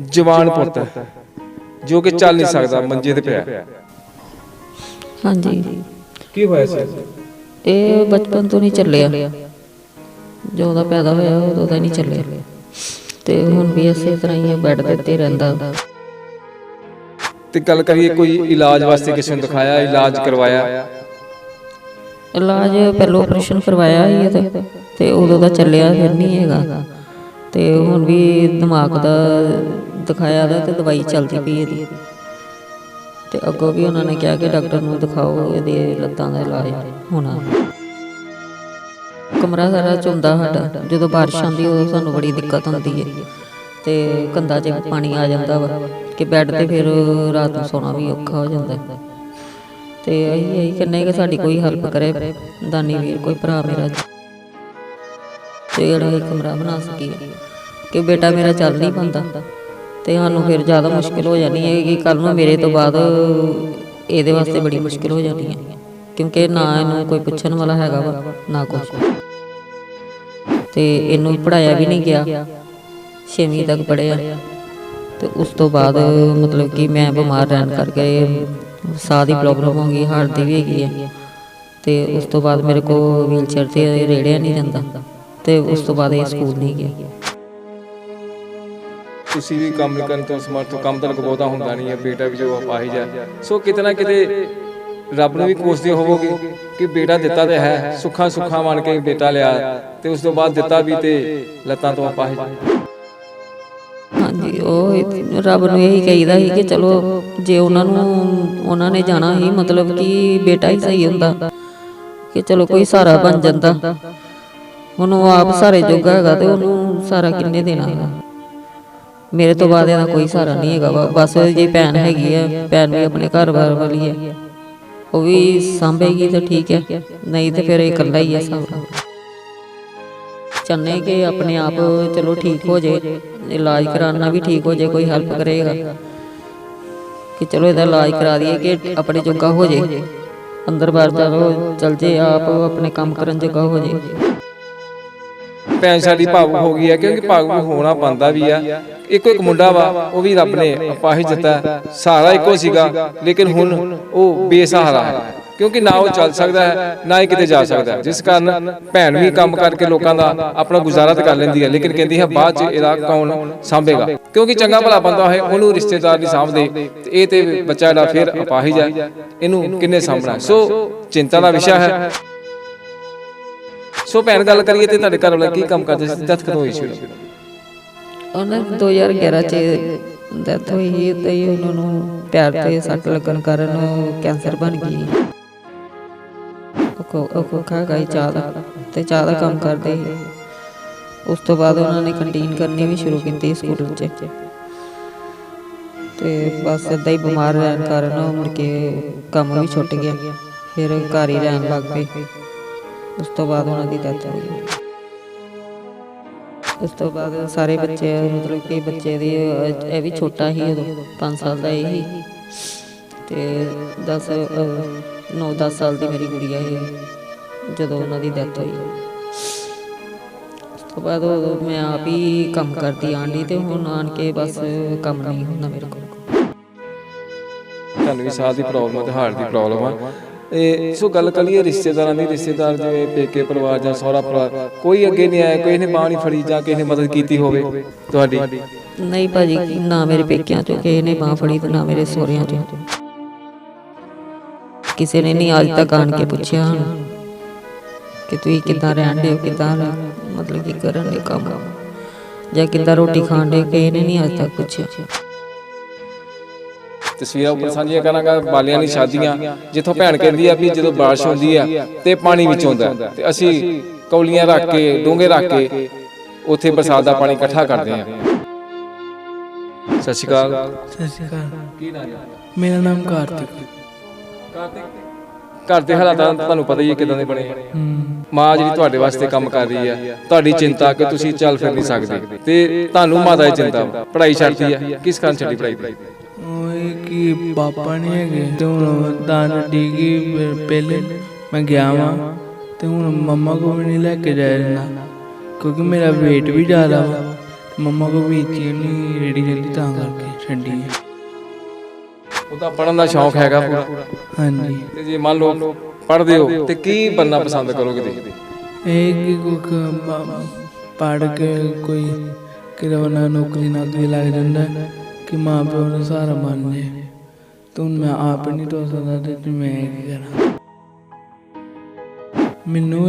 ਜਵਾਨ ਪੁੱਤ ਜੋ ਕਿ ਚੱਲ ਨਹੀਂ ਸਕਦਾ ਮੰਜੇ ਤੇ ਪਿਆ। ਹਾਂਜੀ। ਕੀ ਹੋਇਆ ਸੀ? ਇਹ ਬਚਪਨ ਤੋਂ ਨਹੀਂ ਚੱਲਿਆ। ਜਦੋਂ ਦਾ ਪੈਦਾ ਹੋਇਆ ਉਦੋਂ ਦਾ ਨਹੀਂ ਚੱਲਿਆ। ਤੇ ਹੁਣ ਵੀ ਇਸੇ ਤਰ੍ਹਾਂ ਹੀ ਬੈੱਡ ਦੇ ਉੱਤੇ ਰਹਿੰਦਾ। ਤੇ ਗੱਲ ਕਰੀਏ ਕੋਈ ਇਲਾਜ ਵਾਸਤੇ ਕਿਸੇ ਨੂੰ ਦਿਖਾਇਆ ਇਲਾਜ ਕਰਵਾਇਆ? ਇਲਾਜ ਪਹਿਲਾਂ ਆਪਰੇਸ਼ਨ ਕਰਵਾਇਆ ਸੀ ਇਹਦਾ ਤੇ ਉਦੋਂ ਦਾ ਚੱਲਿਆ ਫਿਰ ਨਹੀਂ ਹੈਗਾ। ਤੇ ਹੁਣ ਵੀ ਦਿਮਾਗ ਦਾ ਦਿਖਾਇਆ ਦਾ ਤੇ ਦਵਾਈ ਚੱਲਦੀ ਪਈ ਇਹਦੀ। ਤੇ ਅੱਗੋਂ ਵੀ ਉਹਨਾਂ ਨੇ ਕਿਹਾ ਕਿ ਡਾਕਟਰ ਨੂੰ ਦਿਖਾਓ ਇਹਦੇ ਲੱਤਾਂ ਦਾ ਇਲਾਜ ਹੋਣਾ। ਕਮਰਾ ਸਾਰਾ ਚੁੰਦਾ ਸਾਡਾ। ਜਦੋਂ ਬਾਰਿਸ਼ ਆਉਂਦੀ, ਉਦੋਂ ਸਾਨੂੰ ਬੜੀ ਦਿੱਕਤ ਹੁੰਦੀ ਹੈ ਤੇ ਕੰਧਾਂ 'ਚ ਪਾਣੀ ਆ ਜਾਂਦਾ ਵਾ ਕਿ ਬੈੱਡ ਤੇ ਫਿਰ ਰਾਤ ਨੂੰ ਸੌਣਾ ਵੀ ਔਖਾ ਹੋ ਜਾਂਦਾ। ਤੇ ਅਸੀਂ ਇਹੀ ਕਹਿੰਦੇ ਕਿ ਸਾਡੀ ਕੋਈ ਹੈਲਪ ਕਰੇ। ਦਾਨੀ ਵੀਰ, ਕੋਈ ਭਰਾ ਮੇਰਾ। ਤੇ ਜਿਹੜਾ ਇਹ ਕਮਰਾ ਬਣਾ ਸਕੀਏ ਕਿ ਬੇਟਾ ਮੇਰਾ ਚੱਲ ਨਹੀਂ ਪਾਉਂਦਾ ਤੇ ਸਾਨੂੰ ਫਿਰ ਜ਼ਿਆਦਾ ਮੁਸ਼ਕਿਲ ਹੋ ਜਾਣੀ ਹੈ ਕਿ ਕੱਲ ਨੂੰ ਮੇਰੇ ਤੋਂ ਬਾਅਦ ਇਹਦੇ ਵਾਸਤੇ ਬੜੀ ਮੁਸ਼ਕਿਲ ਹੋ ਜਾਣੀ ਹੈ, ਕਿਉਂਕਿ ਨਾ ਇਹਨੂੰ ਕੋਈ ਪੁੱਛਣ ਵਾਲਾ ਹੈਗਾ ਵਾ, ਨਾ ਕੁਝ ਤੇ ਇਹਨੂੰ ਪੜਾਇਆ ਵੀ ਨਹੀਂ ਗਿਆ, ਛੇਵੀਂ ਤੱਕ ਪੜਿਆ ਤੇ ਉਸ ਤੋਂ ਬਾਅਦ ਮਤਲਬ ਕਿ ਮੈਂ ਬਿਮਾਰ ਰਹਿਣ ਕਰਕੇ ਸਾਹ ਦੀ ਪ੍ਰੋਬਲਮ ਹੋ ਗਈ, ਹਾਰਟ ਦੀ ਵੀ ਹੈਗੀ ਹੈ। ਤੇ ਉਸ ਤੋਂ ਬਾਅਦ ਮੇਰੇ ਕੋ ਵੀਲਚੇਅਰ ਤੇ ਰੇੜਿਆ ਨਹੀਂ ਜਾਂਦਾ। ਤੇ ਉਸ ਤੋਂ ਬਾਅਦ ਇਹ ਸਕੂਲ ਨਹੀਂ ਗਿਆ। ਤੁਸੀਂ ਵੀ ਕੰਮ ਕਰਨ ਤੋਂ ਸਮਰਥ ਕੰਮ ਤਾਂ ਬਹੁਤਾ ਹੁੰਦਾ ਨਹੀਂ ਹੈ ਬੇਟਾ ਵੀ ਜੋ ਅਪਾਹਿਜ ਹੈ ਸੋ ਕਿਤੇ ਨਾ ਕਿਤੇ ਰੱਬ ਨੂੰ ਵੀ ਕੋਸਦੇ ਹੋਵੋਗੇ ਕਿ ਬੇਟਾ ਦਿੱਤਾ ਤੇ ਹੈ ਸੁੱਖਾਂ ਸੁੱਖਾਂ ਮੰਨ ਕੇ ਬੇਟਾ ਲਿਆ ਤੇ ਉਸ ਤੋਂ ਬਾਅਦ ਦਿੱਤਾ ਵੀ ਤੇ ਲੱਤਾਂ ਤੋਂ ਅਪਾਹਿਜ ਹਾਂਜੀ ਉਹ ਰੱਬ ਨੂੰ ਇਹੀ ਕਹੀਦਾ ਸੀ ਕਿ ਚਲੋ ਜੇ ਉਹਨਾਂ ਨੂੰ ਉਹਨਾਂ ਨੇ ਜਾਣਾ ਹੀ ਮਤਲਬ ਕਿ ਬੇਟਾ ਹੀ ਸਹੀ ਹੁੰਦਾ। ਕਿ ਚਲੋ ਕੋਈ ਸਹਾਰਾ ਬਣ ਜਾਂਦਾ। ਹੁਣ ਉਹ ਆਪ ਸਾਰੇ ਜੋਗਾ ਹੈਗਾ ਤੇ ਉਹਨੂੰ ਸਾਰਾ ਕਿੰਨੇ ਦੇਣਾ ਹੈਗਾ ਮੇਰੇ ਤੋਂ ਬਾਅਦ ਇਹਦਾ ਕੋਈ ਸਹਾਰਾ ਨਹੀਂ ਹੈਗਾ। ਵਾ। ਬਸ ਜੇ ਭੈਣ ਹੈਗੀ ਹੈ ਭੈਣ ਵੀ ਆਪਣੇ ਘਰ-ਬਾਰ ਵਾਲੀ ਹੈ ਉਹ ਵੀ ਸੰਭੇਗੀ ਤਾਂ ਠੀਕ ਹੈ ਨਹੀਂ ਤੇ ਫਿਰ ਇਕੱਲਾ ਹੀ ਹੈ ਸਾਰਾ ਚਾਹੁੰਦੇ ਕਿ ਆਪਣੇ ਆਪ ਚਲੋ ਠੀਕ ਹੋ ਜੇ ਇਲਾਜ ਕਰਾਉਣਾ ਵੀ ਠੀਕ ਹੋ ਜੇ ਕੋਈ ਹੈਲਪ ਕਰੇਗਾ। ਕਿ ਚਲੋ ਇਹਦਾ ਇਲਾਜ ਕਰਾ ਦਈਏ ਕਿ ਆਪਣੇ ਜੋਗਾ ਹੋ ਜੇ ਅੰਦਰ ਬਾਹਰ ਚਲੋ ਚਲ ਜੇ ਆਪ ਆਪਣੇ ਕੰਮ ਕਰਨ ਜੋਗਾ ਹੋ ਜੇ ਭੈਣ ਸਾਡੀ ਭਾਵੁਕ ਹੋ ਗਈ ਹੈ ਕਿਉਂਕਿ ਭਾਵੁਕ ਹੋਣਾ ਬੰਦਾ ਵੀ ਆ। ਇੱਕੋ ਇੱਕ ਮੁੰਡਾ ਵਾ ਉਹ ਵੀ ਰੱਬ ਨੇ ਅਪਾਹਿਜ ਦਿੱਤਾ। ਸਹਾਰਾ ਇੱਕੋ ਸੀਗਾ ਲੇਕਿਨ ਹੁਣ ਉਹ ਬੇਸਹਾਰਾ ਹੈ। ਕਿਉਂਕਿ ਨਾ ਉਹ ਚੱਲ ਸਕਦਾ ਹੈ ਨਾ ਹੀ ਕਿਤੇ ਜਾ ਸਕਦਾ। ਜਿਸ ਕਾਰਨ ਭੈਣ ਵੀ ਕੰਮ ਕਰਕੇ ਲੋਕਾਂ ਦਾ ਆਪਣਾ ਗੁਜ਼ਾਰਾ ਤਾਂ ਕਰ ਲੈਂਦੀ ਹੈ ਲੇਕਿਨ ਕਹਿੰਦੀ ਹੈ ਬਾਅਦ ਚ ਇਹਦਾ ਕੌਣ ਸਾਂਭੇਗਾ? ਕਿਉਂਕਿ ਚੰਗਾ ਭਲਾ ਬੰਦਾ ਹੋਏ ਉਹਨੂੰ ਰਿਸ਼ਤੇਦਾਰ ਨਹੀਂ ਸਾਂਭਦੇ। ਤੇ ਇਹ ਤੇ ਬੱਚਾ ਜਿਹੜਾ ਫਿਰ ਅਪਾਹਿਜ ਹੈ ਇਹਨੂੰ ਕਿੰਨੇ ਸਾਂਭਣਾ? ਸੋ ਚਿੰਤਾ ਦਾ ਵਿਸ਼ਾ ਹੈ ਸੋ ਭੈਣ, ਗੱਲ ਕਰੀਏ ਤੇ ਤੁਹਾਡੇ ਘਰ ਵਾਲਾ ਕੀ ਕੰਮ ਕਰਦੇ ਸੀ? ਡੈਥ ਕਦੋਂ ਹੋਈ ਸੀ? ਉਹਦੀ? ਉਹਨਾਂ 2011 ਚ ਡੈਥ ਹੋਈ ਤੇ ਉਹਨਾਂ ਨੂੰ ਪੈਰ ਤੇ ਸੱਟ ਲੱਗਣ ਕਾਰਨ ਕੈਂਸਰ ਬਣ ਗਈ। ਉਹ ਉਹ ਕੋਖਾ ਗਈ ਚਾਹ ਦਾ ਤੇ ਚਾਹ ਕੰਮ ਕਰਦੇ ਸੀ। ਉਸ ਤੋਂ ਬਾਅਦ ਉਹਨਾਂ ਨੇ ਕੰਟੀਨ ਕਰਨੀ ਵੀ ਸ਼ੁਰੂ ਕੀਤੀ ਸਕੂਲ 'ਚ ਤੇ ਬਸ ਏਦਾਂ ਹੀ ਬਿਮਾਰ ਰਹਿਣ ਕਾਰਨ ਉਹ ਮੁੜ ਕੇ ਕੰਮ ਵੀ ਛੁੱਟ ਗਿਆ। ਫਿਰ ਘਰ ਹੀ ਰਹਿਣ ਲੱਗ ਪਏ। ਉਸ ਤੋਂ ਬਾਅਦ ਉਹਨਾਂ ਦੀ ਡੈਥ ਹੋ ਗਈ। ਉਸ ਤੋਂ ਬਾਅਦ ਸਾਰੇ ਬੱਚੇ, ਮਤਲਬ ਕਿ ਬੱਚੇ ਦੀ, ਇਹ ਵੀ ਛੋਟਾ ਹੀ ਉਦੋਂ 5 ਸਾਲ ਦਾ ਇਹ। ਹੀ ਤੇ 10 9-10 ਸਾਲ ਦੀ ਮੇਰੀ ਗੁੜੀਆ ਸੀ ਜਦੋਂ ਉਹਨਾਂ ਦੀ ਡੈਥ ਹੋਈ। ਉਸ ਤੋਂ ਬਾਅਦ ਮੈਂ ਆਪ ਹੀ ਕੰਮ ਕਰਦੀ ਆਂਡੀ ਤੇ ਹੁਣ ਆਣ ਕੇ ਬਸ ਕੰਮ ਨਹੀਂ ਹੁੰਦਾ ਮੇਰੇ ਕੋਲ। ਤੁਹਾਨੂੰ ਵੀ ਸਾਹ ਦੀ ਪ੍ਰੋਬਲਮ ਤੇ ਹਾਰਟ ਦੀ ਪ੍ਰੋਬਲਮ ਆ। ਇਹ ਸੋ ਗੱਲ ਕਰੀਏ ਰਿਸ਼ਤੇਦਾਰਾਂ ਦੀ, ਰਿਸ਼ਤੇਦਾਰ ਜਿਵੇਂ ਪੇਕੇ ਪਰਿਵਾਰ ਜਾਂ ਸਹੁਰਾ ਪਰਿਵਾਰ, ਕੋਈ ਅੱਗੇ ਨਹੀਂ ਆਇਆ, ਕੋਈ ਨੇ ਬਾਹ ਫੜੀ ਜਾਂ ਕਿਸੇ ਨੇ ਮਦਦ ਕੀਤੀ ਹੋਵੇ ਤੁਹਾਡੀ? ਨਹੀਂ ਭਾਜੀ, ਨਾ ਮੇਰੇ ਪੇਕਿਆਂ ਚੋਂ ਕਿਸੇ ਨੇ ਬਾਹ ਫੜੀ ਤੇ ਨਾ ਮੇਰੇ ਸਹੁਰਿਆਂ ਚੋਂ। ਕਿਸੇ ਨੇ ਨਹੀਂ ਅੱਜ ਤੱਕ ਆਣ ਕੇ ਪੁੱਛਿਆ ਕਿ ਤੁਸੀਂ ਕਿੱਦਾਂ ਰਹਿਣ ਦੇ ਕਿੱਦਾਂ ਮਤਲਬ ਕੀ ਕਰਨ ਦੇ ਕੰਮ। ਜਾਂ ਕਿੱਦਾਂ ਰੋਟੀ ਖਾਣ ਦੇ ਕਿਸੇ ਨੇ ਨਹੀਂ ਅੱਜ ਤੱਕ ਪੁੱਛਿਆ। ਤਸਵੀਰਾਂ ਉੱਪਰ ਸਾਂਝੀਆਂ ਕਰਾਂਗਾ ਬਾਲਿਆਂ ਦੀ ਸ਼ਾਦੀਆਂ ਜਿੱਥੋਂ ਭੈਣ ਕਹਿੰਦੀ ਆ ਵੀ ਜਦੋਂ ਬਾਰਿਸ਼ ਹੁੰਦੀ ਆ ਤੇ ਪਾਣੀ ਵਿੱਚ ਆਉਂਦਾ ਤੇ ਅਸੀਂ ਕੌਲੀਆਂ ਰੱਖ ਕੇ ਡੋਂਗੇ ਰੱਖ ਕੇ ਉੱਥੇ ਬਰਸਾਤ ਦਾ ਪਾਣੀ ਇਕੱਠਾ ਕਰਦੇ ਆ ਸਤਿ ਸ਼੍ਰੀ ਅਕਾਲ। ਸਤਿ ਸ਼੍ਰੀ ਅਕਾਲ। ਕੀ ਨਾਮ ਹੈ ਮੇਰਾ ਨਾਮ ਕਾਰਤਿਕ। ਘਰ ਦੇ ਹਾਲਾਤਾਂ ਤੁਹਾਨੂੰ ਪਤਾ ਹੀ ਹੈ ਕਿਦਾਂ ਦੇ ਬਣੇ ਮਾਂ ਜਿਹੜੀ ਤੁਹਾਡੇ ਵਾਸਤੇ ਕੰਮ ਕਰ ਰਹੀ ਹੈ ਤੁਹਾਡੀ ਚਿੰਤਾ ਕਿ ਤੁਸੀਂ ਚੱਲ ਫਿਰ ਨਹੀਂ ਸਕਦੇ। ਤੇ ਤੁਹਾਨੂੰ ਮਾਤਾ ਦੀ ਚਿੰਤਾ। ਪੜ੍ਹਾਈ ਛੱਡਦੀ ਹੈ ਕਿਸ ਕਾਰਨ ਛੱਡੀ ਪੜ੍ਹਾਈ ਇਹ ਕਿ ਪਾਪਾ ਨਹੀਂ ਹੈਗੇ? ਤੇ ਹੁਣ ਦਾਨ ਡੀਗੀ ਪਹਿਲੇ ਮੈਂ ਗਿਆ ਵਾਂ। ਤੇ ਹੁਣ ਮੰਮਾ ਕੋ ਵੀ ਨਹੀਂ ਲੈ ਕੇ ਜਾਂਦਾ। ਕਿਉਂਕਿ ਮੇਰਾ weight ਵੀ ਜ਼ਿਆਦਾ ਵਾ। ਮੰਮਾ ਕੋ ਵੀ ਚੀਜ਼ ਨਹੀਂ ਰੇੜੀ ਜਲਦੀ ਤਾਂ ਕਰਕੇ ਛੱਡੀ ਹੈ। ਉਹਦਾ ਪੜਨ ਦਾ ਸ਼ੌਂਕ ਹੈਗਾ ਪੂਰਾ। ਹਾਂਜੀ। ਤੇ ਜੇ ਮੰਨ ਲਓ ਪੜ੍ਹਦੇ ਹੋ ਤੇ ਕੀ ਬੰਨਾ ਪਸੰਦ ਕਰੋਗੇ ਤੁਸੀਂ? ਇਹ ਕਿ ਕੋਈ ਪੜ ਕੇ ਕੋਈ ਕਿਰਵਨਾ ਨੌਕਰੀ ਨਾਕਰੀ ਲੱਗ ਜਾਂਦਾ। ਕਿ ਮਾਂ ਪਿਓ ਦਾ ਸਹਾਰਾ ਬਣ ਜੇ ਤੂੰ ਮੈਂ ਆਪ ਨਹੀਂ ਟੋ ਸਕਦਾ ਤੇ ਮੈਂ ਕੀ ਕਰਾਂ? ਮੈਨੂੰ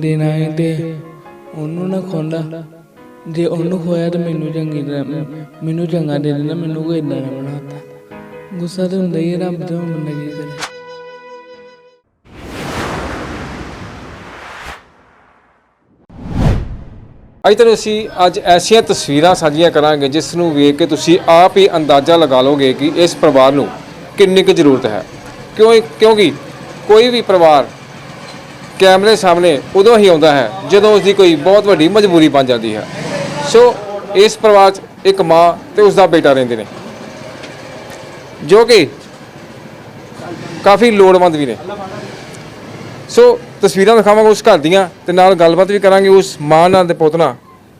ਦੇਣਾ ਹੈ ਤੇ ਉਹਨੂੰ ਨਾ ਖੋਂਦਾ ਜੇ ਉਹਨੂੰ ਖੋਇਆ ਤੇ ਮੈਨੂੰ ਚੰਗੀ ਤਰ੍ਹਾਂ, ਮੈਨੂੰ ਚੰਗਾ ਦੇ ਦਿੰਦਾ, ਮੈਨੂੰ ਕੋਈ ਇਦਾਂ ਨਾ ਬਣਾਤਾ। ਗੁੱਸਾ ਤਾਂ ਹੁੰਦਾ ਹੀ ਹੈ ਰੱਬ ਤੋਂ ਬੰਦਾ ਕੀ ਕਰੇ? ਅੱਜ ਤੁਹਾਨੂੰ ਅਸੀਂ ਅੱਜ ਐਸੀਆਂ ਤਸਵੀਰਾਂ ਸਾਂਝੀਆਂ ਕਰਾਂਗੇ, ਜਿਸ ਨੂੰ ਵੇਖ ਕੇ ਤੁਸੀਂ ਆਪ ਹੀ ਅੰਦਾਜ਼ਾ ਲਗਾ ਲਓਗੇ ਕਿ ਇਸ ਪਰਿਵਾਰ ਨੂੰ ਕਿੰਨੀ ਕੁ ਜ਼ਰੂਰਤ ਹੈ। ਕਿਉਂ ਕਿਉਂਕਿ ਕੋਈ ਵੀ ਪਰਿਵਾਰ ਕੈਮਰੇ ਸਾਹਮਣੇ ਉਦੋਂ ਹੀ ਆਉਂਦਾ ਹੈ, ਜਦੋਂ ਉਸ ਦੀ ਕੋਈ ਬਹੁਤ ਵੱਡੀ ਮਜਬੂਰੀ ਬਣ ਜਾਂਦੀ ਹੈ। ਸੋ ਇਸ ਪਰਿਵਾਰ 'ਚ ਇੱਕ ਮਾਂ ਤੇ ਉਸ ਦਾ ਬੇਟਾ ਰਹਿੰਦੇ ਨੇ, ਜੋ ਕਿ ਕਾਫੀ ਲੋੜਵੰਦ ਵੀ ਨੇ। ਸੋ ਤਸਵੀਰਾਂ ਦਿਖਾਵਾਂਗੇ ਉਸ ਘਰ ਦੀਆਂ ਤੇ ਨਾਲ ਗੱਲਬਾਤ ਵੀ ਕਰਾਂਗੇ ਉਸ ਮਾਂ ਨਾਲ ਤੇ ਪੁੱਤ ਨਾਲ।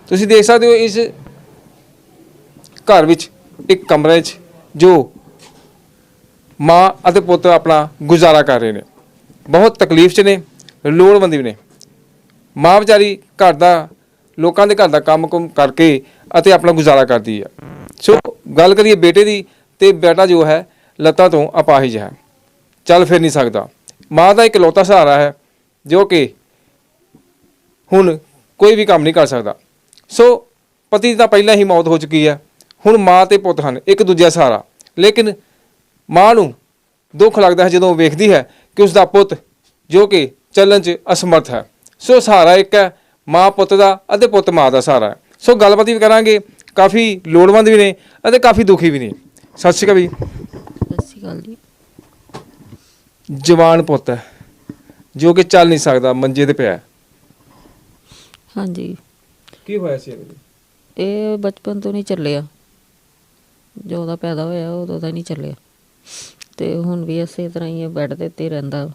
ਤੁਸੀਂ ਦੇਖ ਸਕਦੇ ਹੋ ਇਸ ਘਰ ਵਿੱਚ ਇੱਕ ਕਮਰੇ 'ਚ ਜੋ ਮਾਂ ਅਤੇ ਪੁੱਤ ਆਪਣਾ ਗੁਜ਼ਾਰਾ ਕਰ ਰਹੇ ਨੇ। ਬਹੁਤ ਤਕਲੀਫ 'ਚ ਨੇ, ਲੋੜਵੰਦ ਵੀ ਨੇ। ਮਾਂ ਵਿਚਾਰੀ ਘਰ ਦਾ, ਲੋਕਾਂ ਦੇ ਘਰ ਦਾ ਕੰਮ ਕੁਮ ਕਰਕੇ ਅਤੇ ਆਪਣਾ ਗੁਜ਼ਾਰਾ ਕਰਦੀ ਹੈ ਸੋ ਗੱਲ ਕਰੀਏ ਬੇਟੇ ਦੀ ਤੇ ਬੇਟਾ ਜੋ ਹੈ, ਲੱਤਾਂ ਤੋਂ ਅਪਾਹਿਜ ਹੈ। ਚੱਲ ਫਿਰ ਨਹੀਂ ਸਕਦਾ। ਮਾਂ ਦਾ ਇਕਲੌਤਾ ਸਹਾਰਾ ਹੈ। ਜੋ ਕਿ ਹੁਣ ਕੋਈ ਵੀ ਕੰਮ ਨਹੀਂ ਕਰ ਸਕਦਾ। ਸੋ ਪਤੀ ਦੀ ਤਾਂ ਪਹਿਲਾਂ ਹੀ ਮੌਤ ਹੋ ਚੁੱਕੀ ਹੈ। ਹੁਣ ਮਾਂ ਤੇ ਪੁੱਤ ਹਨ ਇੱਕ ਦੂਜੇ ਦਾ ਸਹਾਰਾ। ਲੇਕਿਨ ਮਾਂ ਨੂੰ ਦੁੱਖ ਲੱਗਦਾ ਹੈ ਜਦੋਂ ਵੇਖਦੀ ਹੈ ਕਿ ਉਸ ਦਾ ਪੁੱਤ ਜੋ ਕਿ ਚੱਲਣ 'ਚ ਅਸਮਰਥ ਹੈ। ਸੋ ਸਹਾਰਾ ਇੱਕ ਹੈ ਮਾਂ ਪੁੱਤ ਦਾ ਅਤੇ ਪੁੱਤ ਮਾਂ ਦਾ ਸਹਾਰਾ ਸੋ ਗੱਲਬਾਤ ਵੀ ਕਰਾਂਗੇ ਕਾਫੀ ਲੋੜਵੰਦ ਵੀ ਨੇ ਅਤੇ ਕਾਫੀ ਦੁਖੀ ਵੀ ਨੇ। ਸਤਿ ਸ਼੍ਰੀ ਅਕਾਲ ਜੀ। ਸਤਿ ਸ਼੍ਰੀ ਅਕਾਲ ਜੀ। ਜਵਾਨ ਪੁੱਤ ਹੈ। ਜੋ ਕਿ ਚੱਲ ਨਹੀਂ ਸਕਦਾ ਮੰਜੇ ਤੇ ਪਿਆ। ਹੈ। ਹਾਂਜੀ। ਕੀ ਹੋਇਆ ਸੀ ਇਹਨੂੰ ਇਹ ਬਚਪਨ ਤੋਂ ਨਹੀਂ ਚੱਲਿਆ। ਜਦੋਂ ਦਾ ਪੈਦਾ ਹੋਇਆ ਉਦੋਂ ਦਾ ਨਹੀਂ ਚੱਲਿਆ। ਤੇ ਹੁਣ ਵੀ ਇਸੇ ਤਰ੍ਹਾਂ ਹੀ ਇਹ ਬੈੱਡ ਦੇ ਉੱਤੇ ਰਹਿੰਦਾ। ਵਾ।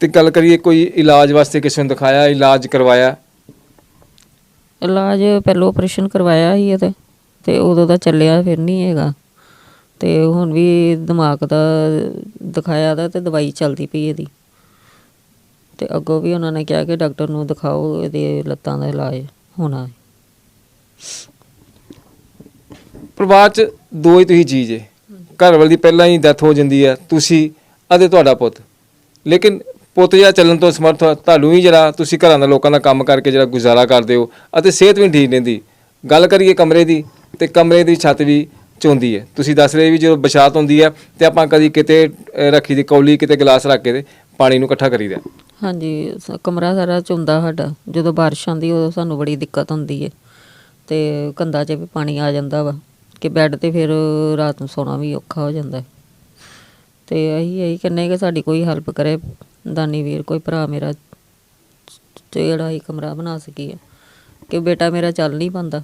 ਤੇ ਗੱਲ ਕਰੀਏ ਕੋਈ ਇਲਾਜ ਵਾਸਤੇ ਕਿਸੇ ਨੂੰ ਦਿਖਾਇਆ ਇਲਾਜ ਕਰਵਾਇਆ? ਇਲਾਜ ਪਹਿਲਾਂ ਆਪਰੇਸ਼ਨ ਕਰਵਾਇਆ ਸੀ ਇਹਦੇ ਤੇ ਉਦੋਂ ਦਾ ਚੱਲਿਆ ਫਿਰ ਨਹੀਂ ਹੈਗਾ। ਤੇ ਹੁਣ ਵੀ ਦਿਮਾਗ ਦਾ ਦਿਖਾਇਆ ਦਾ ਤੇ ਦਵਾਈ ਚੱਲਦੀ ਪਈ ਇਹਦੀ। ਤੇ ਅੱਗੋਂ ਵੀ ਉਹਨਾਂ ਨੇ ਕਿਹਾ ਕਿ ਡਾਕਟਰ ਨੂੰ ਦਿਖਾਓ ਇਹਦੇ ਲੱਤਾਂ ਦਾ ਇਲਾਜ ਹੋਣਾ। ਹੈ। ਪਰਿਵਾਰ 'ਚ ਦੋ ਹੀ ਤੁਸੀਂ ਜੀ। ਜੇ ਘਰ ਵਾਲੀ ਦੀ ਪਹਿਲਾਂ ਹੀ ਡੈਥ ਹੋ ਜਾਂਦੀ ਹੈ ਤੁਸੀਂ ਅਤੇ ਤੁਹਾਡਾ ਪੁੱਤ। ਲੇਕਿਨ ਪੁੱਤ ਜਿਹੜਾ ਚੱਲਣ ਤੋਂ ਸਮਰਥ ਹੋ ਤੁਹਾਨੂੰ ਵੀ ਜਿਹੜਾ ਤੁਸੀਂ ਘਰਾਂ ਦਾ ਲੋਕਾਂ ਦਾ ਕੰਮ ਕਰਕੇ ਜਿਹੜਾ ਗੁਜ਼ਾਰਾ ਕਰਦੇ ਹੋ ਅਤੇ ਸਿਹਤ ਵੀ ਠੀਕ ਰਹਿੰਦੀ। ਗੱਲ ਕਰੀਏ ਕਮਰੇ ਦੀ ਤੇ ਕਮਰੇ ਦੀ ਛੱਤ ਵੀ ਚੋਂਦੀ ਹੈ। ਤੁਸੀਂ ਦੱਸ ਰਹੇ ਵੀ ਜਦੋਂ ਬਰਸਾਤ ਹੁੰਦੀ ਹੈ ਤੇ ਆਪਾਂ ਕਦੀ ਕਿਤੇ ਅਹ, ਰੱਖੀ ਦੀ ਕੌਲੀ ਕਿਤੇ ਗਲਾਸ ਰੱਖ ਕੇ ਤੇ ਪਾਣੀ ਨੂੰ ਇਕੱਠਾ ਕਰੀਦਾ। ਹਾਂਜੀ ਸ- ਕਮਰਾ ਸਾਰਾ ਚੁੰਦਾ ਸਾਡਾ। ਜਦੋਂ ਬਾਰਿਸ਼ ਆਉਂਦੀ ਉਦੋਂ ਸਾਨੂੰ ਬੜੀ ਦਿੱਕਤ ਹੁੰਦੀ ਹੈ ਤੇ ਕੰਧਾਂ 'ਚ ਵੀ ਪਾਣੀ ਆ ਜਾਂਦਾ ਵਾ ਕਿ ਬੈੱਡ ਤੇ ਫਿਰ ਰਾਤ ਨੂੰ ਸੌਣਾ ਵੀ ਔਖਾ ਹੋ ਜਾਂਦਾ। ਹੈ। ਤੇ ਅਸੀਂ ਇਹੀ ਕਹਿੰਦੇ ਕਿ ਸਾਡੀ ਕੋਈ ਹੈਲਪ ਕਰੇ। ਦਾਨੀ ਵੀਰ ਕੋਈ ਭਰਾ ਮੇਰਾ ਤੇ ਜਿਹੜਾ ਹੀ ਕਮਰਾ ਬਣਾ ਸਕੀਏ। ਕਿ ਬੇਟਾ ਮੇਰਾ ਚੱਲ ਨਹੀਂ ਪਾਉਂਦਾ।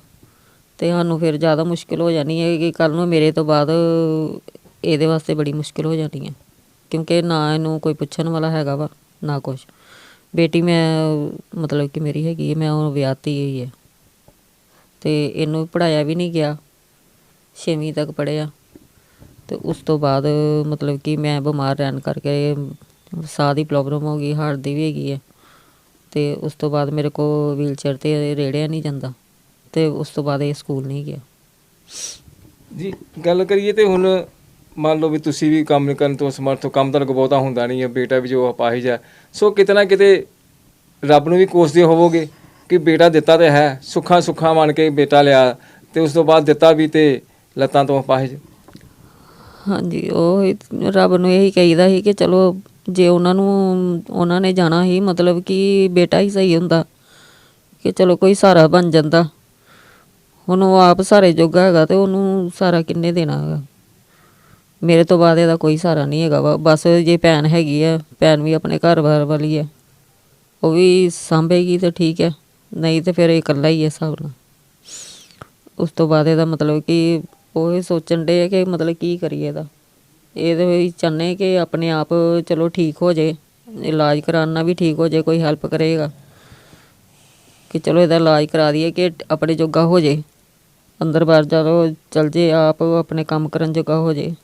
ਤੇ ਸਾਨੂੰ ਫਿਰ ਜ਼ਿਆਦਾ ਮੁਸ਼ਕਿਲ ਹੋ ਜਾਣੀ ਹੈ ਕਿ ਕੱਲ ਨੂੰ ਮੇਰੇ ਤੋਂ ਬਾਅਦ ਇਹਦੇ ਵਾਸਤੇ ਬੜੀ ਮੁਸ਼ਕਿਲ ਹੋ ਜਾਣੀ ਹੈ। ਕਿਉਂਕਿ ਨਾ ਇਹਨੂੰ ਕੋਈ ਪੁੱਛਣ ਵਾਲਾ ਹੈਗਾ ਵਾ, ਨਾ ਕੁਛ। ਬੇਟੀ ਮੈਂ, ਮਤਲਬ ਕਿ ਮੇਰੀ ਹੈਗੀ ਹੈ, ਮੈਂ ਉਹ ਵਿਆਹਤੀ ਹੋਈ ਹੈ। ਤੇ ਇਹਨੂੰ ਪੜਾਇਆ ਵੀ ਨਹੀਂ ਗਿਆ, ਛੇਵੀਂ ਤੱਕ ਪੜਿਆ ਤੇ ਉਸ ਤੋਂ ਬਾਅਦ ਮਤਲਬ ਕਿ ਮੈਂ ਬਿਮਾਰ ਰਹਿਣ ਕਰਕੇ ਸਾਹ ਦੀ ਪ੍ਰੋਬਲਮ ਹੋ ਗਈ, ਹਾਰਟ ਦੀ ਵੀ ਹੈਗੀ ਹੈ। ਤੇ ਉਸ ਤੋਂ ਬਾਅਦ ਮੇਰੇ ਕੋ ਵੀਲਚੇਅਰ ਤੇ ਰੇੜਿਆ ਨਹੀਂ ਜਾਂਦਾ। ਤੇ ਉਸ ਤੋਂ ਬਾਅਦ ਇਹ ਸਕੂਲ ਨਹੀਂ ਗਿਆ। ਜੀ ਗੱਲ ਕਰੀਏ ਤੇ ਹੁਣ ਮੰਨ ਲਓ ਵੀ ਤੁਸੀਂ ਵੀ ਕੰਮ ਕਰਨ ਤੋਂ ਸਮਰਥ ਹੋ ਕੰਮ ਤੁਹਾਡੇ ਕੋਲ ਬਹੁਤਾ ਹੁੰਦਾ ਨਹੀਂ ਹੈ ਬੇਟਾ ਵੀ ਜੋ ਅਪਾਹਿਜ ਹੈ ਸੋ ਕਿਤੇ ਨਾ ਕਿਤੇ ਰੱਬ ਨੂੰ ਵੀ ਕੋਸਦੇ ਹੋਵੋਗੇ ਕਿ ਬੇਟਾ ਦਿੱਤਾ ਤੇ ਹੈ ਸੁੱਖਾ ਸੁੱਖਾ ਮੰਨ ਕੇ ਬੇਟਾ ਲਿਆ ਤੇ ਉਸ ਤੋਂ ਬਾਅਦ ਦਿੱਤਾ ਵੀ ਤੇ ਲੱਤਾਂ ਤੋਂ ਅਪਾਹਿਜ ਹਾਂਜੀ ਉਹ ਰੱਬ ਨੂੰ ਇਹੀ ਕਹੀਦਾ ਸੀ ਕਿ ਚਲੋ ਜੇ ਉਹਨਾਂ ਨੂੰ ਉਹਨਾਂ ਨੇ ਜਾਣਾ ਸੀ ਮਤਲਬ ਕਿ ਬੇਟਾ ਹੀ ਸਹੀ ਹੁੰਦਾ ਕਿ ਚਲੋ ਕੋਈ ਸਹਾਰਾ ਬਣ ਜਾਂਦਾ। ਹੁਣ ਉਹ ਆਪ ਸਾਰੇ ਜੋਗਾ ਹੈਗਾ ਤੇ ਉਹਨੂੰ ਸਾਰਾ ਕਿੰਨੇ ਦੇਣਾ ਹੈਗਾ? ਮੇਰੇ ਤੋਂ ਬਾਅਦ ਇਹਦਾ ਕੋਈ ਸਹਾਰਾ ਨਹੀਂ ਹੈਗਾ ਵਾ। ਬਸ ਜੇ ਭੈਣ ਹੈਗੀ ਆ, ਭੈਣ ਵੀ ਆਪਣੇ ਘਰ-ਬਾਰ ਵਾਲੀ ਹੈ ਉਹ ਵੀ ਸਾਂਭੇਗੀ ਤਾਂ ਠੀਕ ਹੈ ਨਹੀਂ ਤੇ ਫਿਰ ਇਹ ਇਕੱਲਾ ਹੀ ਹੈ ਹਿਸਾਬ ਨਾਲ। ਉਸ ਤੋਂ ਬਾਅਦ ਇਹਦਾ ਮਤਲਬ ਕਿ ਉਹ ਇਹ ਸੋਚਣ ਦੇ ਕਿ ਮਤਲਬ ਕੀ ਕਰੀਏ ਇਹਦਾ। ਇਹਦੇ ਵਿੱਚ ਚਾਹੁੰਦੇ ਕਿ ਆਪਣੇ ਆਪ ਚਲੋ ਠੀਕ ਹੋ ਜੇ, ਇਲਾਜ ਕਰਾਉਣ ਨਾਲ ਵੀ ਠੀਕ ਹੋ ਜੇ, ਕੋਈ ਹੈਲਪ ਕਰੇਗਾ। ਕਿ ਚਲੋ ਇਹਦਾ ਇਲਾਜ ਕਰਾ ਦਈਏ ਕਿ ਆਪਣੇ ਜੋਗਾ ਹੋ ਜੇ। ਅੰਦਰ ਬਾਹਰ ਜਦੋਂ ਚਲ ਜੇ ਆਪ ਆਪਣੇ ਕੰਮ ਕਰਨ ਜੋਗਾ ਹੋ ਜੇ।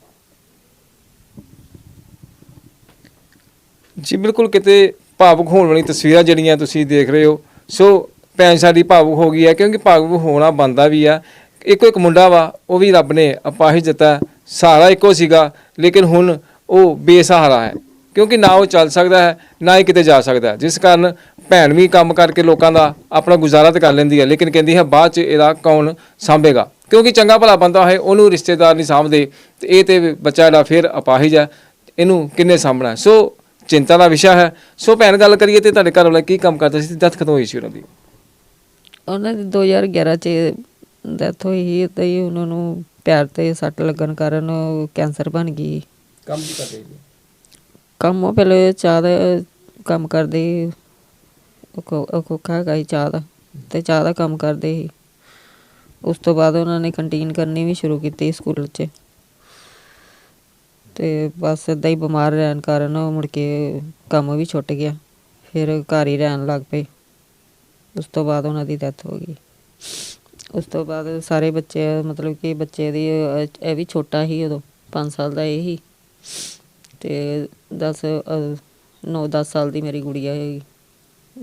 ਜੀ, ਬਿਲਕੁਲ ਕਿਤੇ ਭਾਵੁਕ ਹੋਣ ਵਾਲੀ ਤਸਵੀਰਾਂ ਜਿਹੜੀਆਂ ਤੁਸੀਂ ਦੇਖ ਰਹੇ ਹੋ, ਸੋ ਭੈਣ ਸਾਡੀ ਭਾਵੁਕ ਹੋ ਗਈ ਹੈ, ਕਿਉਂਕਿ ਭਾਵੁਕ ਹੋਣਾ ਬੰਦਾ ਵੀ ਆ। ਇੱਕੋ ਇੱਕ ਮੁੰਡਾ ਵਾ, ਉਹ ਵੀ ਰੱਬ ਨੇ ਅਪਾਹਿਜ ਦਿੱਤਾ। ਸਹਾਰਾ ਇੱਕੋ ਸੀਗਾ, ਲੇਕਿਨ ਹੁਣ ਉਹ ਬੇਸਹਾਰਾ ਹੈ। ਕਿਉਂਕਿ ਨਾ ਉਹ ਚੱਲ ਸਕਦਾ ਹੈ, ਨਾ ਹੀ ਕਿਤੇ ਜਾ ਸਕਦਾ ਹੈ। ਜਿਸ ਕਾਰਨ ਭੈਣ ਵੀ ਕੰਮ ਕਰਕੇ ਲੋਕਾਂ ਦਾ ਆਪਣਾ ਗੁਜ਼ਾਰਾ ਤਾਂ ਕਰ ਲੈਂਦੀ ਹੈ ਲੇਕਿਨ ਕਹਿੰਦੀ ਹੈ ਬਾਅਦ ਚ ਇਹਦਾ ਕੌਣ ਸਾਂਭੇਗਾ? ਕਿਉਂਕਿ ਚੰਗਾ ਭਲਾ ਬੰਦਾ ਹੈ ਉਹਨੂੰ ਰਿਸ਼ਤੇਦਾਰ ਨਹੀਂ ਸਾਂਭਦੇ ਤੇ ਇਹ ਤੇ ਬੱਚਾ ਜਿਹੜਾ ਫਿਰ ਅਪਾਹਿਜ ਹੈ ਇਹਨੂੰ ਕਿੰਨੇ ਸਾਂਭਣਾ? ਸੋ ਚਿੰਤਾ ਦਾ ਵਿਸ਼ਾ ਹੈ। ਸੋ ਭੈਣ ਗੱਲ ਕਰੀਏ ਤੇ ਤੁਹਾਡੇ ਘਰ ਵਾਲਾ ਕੀ ਕੰਮ ਕਰਦਾ ਸੀ? ਡੈਥ ਕਦੋਂ ਹੋਈ ਸੀ ਉਹਨਾਂ ਦੀ। ਉਹਨਾਂ ਦੀ 2011 ਚ ਡੈਥ ਹੋਈ ਸੀ ਤੇ ਹੀ ਉਹਨਾਂ ਨੂੰ ਪੈਰ ਤੇ ਸੱਟ ਲੱਗਣ ਕਾਰਨ ਕੈਂਸਰ ਬਣ ਗਈ। ਕੰਮ ਕੀ ਕਰਦੇ ਸੀ? ਕੰਮ ਉਹ ਪਹਿਲੇ ਚਾਹ ਦਾ ਕੰਮ ਕਰਦੇ। ਉਹ ਕੋ- ਕੋਕਾ ਹੈਗਾ ਸੀ ਚਾਹ ਦਾ ਤੇ ਚਾਹ ਦਾ ਕੰਮ ਕਰਦੇ ਸੀ। ਉਸ ਤੋਂ ਬਾਅਦ ਉਹਨਾਂ ਨੇ ਕੰਟੀਨ ਕਰਨੀ ਵੀ ਸ਼ੁਰੂ ਕੀਤੀ ਸਕੂਲ 'ਚ। ਤੇ ਬਸ ਏਦਾਂ ਹੀ ਬਿਮਾਰ ਰਹਿਣ ਕਾਰਨ ਉਹ ਮੁੜ ਕੇ ਕੰਮ ਵੀ ਛੁੱਟ ਗਿਆ, ਫਿਰ ਘਰ ਹੀ ਰਹਿਣ ਲੱਗ ਪਏ। ਉਸ ਤੋਂ ਬਾਅਦ ਉਹਨਾਂ ਦੀ ਡੈਥ ਹੋ ਗਈ। ਉਸ ਤੋਂ ਬਾਅਦ ਸਾਰੇ ਬੱਚੇ, ਮਤਲਬ ਕਿ ਬੱਚੇ ਦੀ, ਇਹ ਵੀ ਛੋਟਾ ਸੀ ਉਦੋਂ 5 ਸਾਲ ਦਾ ਇਹ ਹੀ ਤੇ 10 9 10 ਸਾਲ ਦੀ ਮੇਰੀ ਗੁੜੀਆ ਹੈ